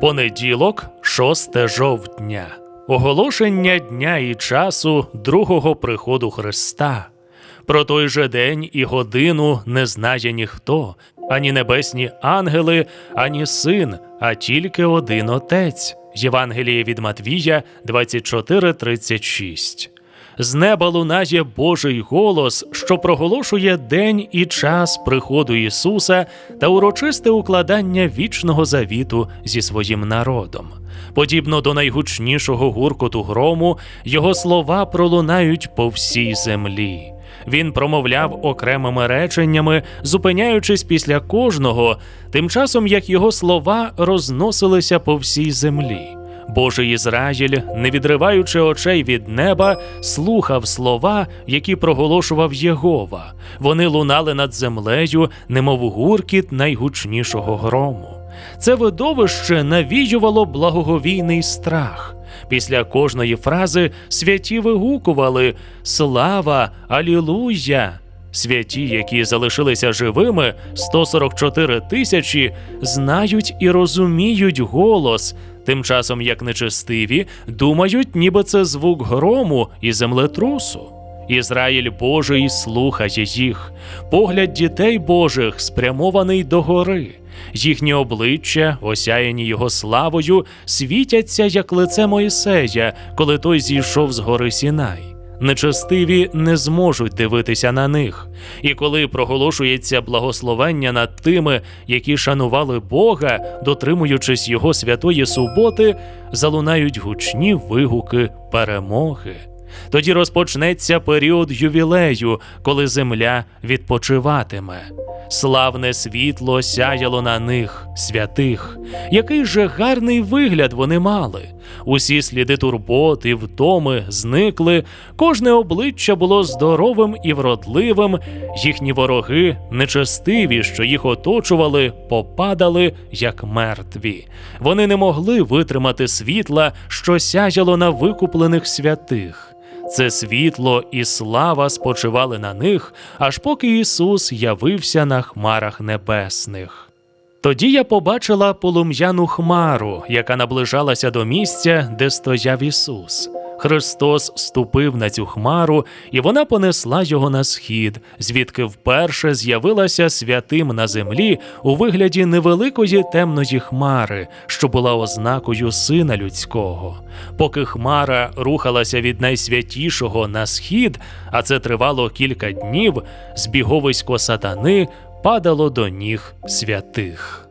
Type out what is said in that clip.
Понеділок, 6 жовтня. Оголошення дня і часу другого приходу Христа. Про той же день і годину не знає ніхто, ані небесні ангели, ані син, а тільки один отець. Євангеліє від Матвія 24:36. З неба лунає Божий голос, що проголошує день і час приходу Ісуса та урочисте укладання вічного завіту зі своїм народом. Подібно до найгучнішого гуркоту грому, його слова пролунають по всій землі. Він промовляв окремими реченнями, зупиняючись після кожного, тим часом як його слова розносилися по всій землі. Божий Ізраїль, не відриваючи очей від неба, слухав слова, які проголошував Єгова. Вони лунали над землею, немов гуркіт найгучнішого грому. Це видовище навіювало благоговійний страх. Після кожної фрази святі вигукували Слава, Алілуя! Святі, які залишилися живими, 144 тисячі, знають і розуміють голос, тим часом як нечестиві думають, ніби це звук грому і землетрусу. Ізраїль Божий слухає їх, погляд дітей Божих спрямований до гори. Їхні обличчя, осяяні його славою, світяться як лице Моїсея, коли той зійшов з гори Сінай. Нечестиві не зможуть дивитися на них. І коли проголошується благословення над тими, які шанували Бога, дотримуючись його святої суботи, залунають гучні вигуки перемоги. Тоді розпочнеться період ювілею, коли земля відпочиватиме. Славне світло сяяло на них, святих. Який же гарний вигляд вони мали. Усі сліди турботи, втоми зникли, кожне обличчя було здоровим і вродливим, їхні вороги, нечестиві, що їх оточували, попадали як мертві. Вони не могли витримати світла, що сяяло на викуплених святих. Це світло і слава спочивали на них, аж поки Ісус явився на хмарах небесних. Тоді я побачила полум'яну хмару, яка наближалася до місця, де стояв Ісус. Христос ступив на цю хмару, і вона понесла його на схід, звідки вперше з'явилася святим на землі у вигляді невеликої темної хмари, що була ознакою сина людського. Поки хмара рухалася від найсвятішого на схід, а це тривало кілька днів, збіговисько сатани падало до ніг святих.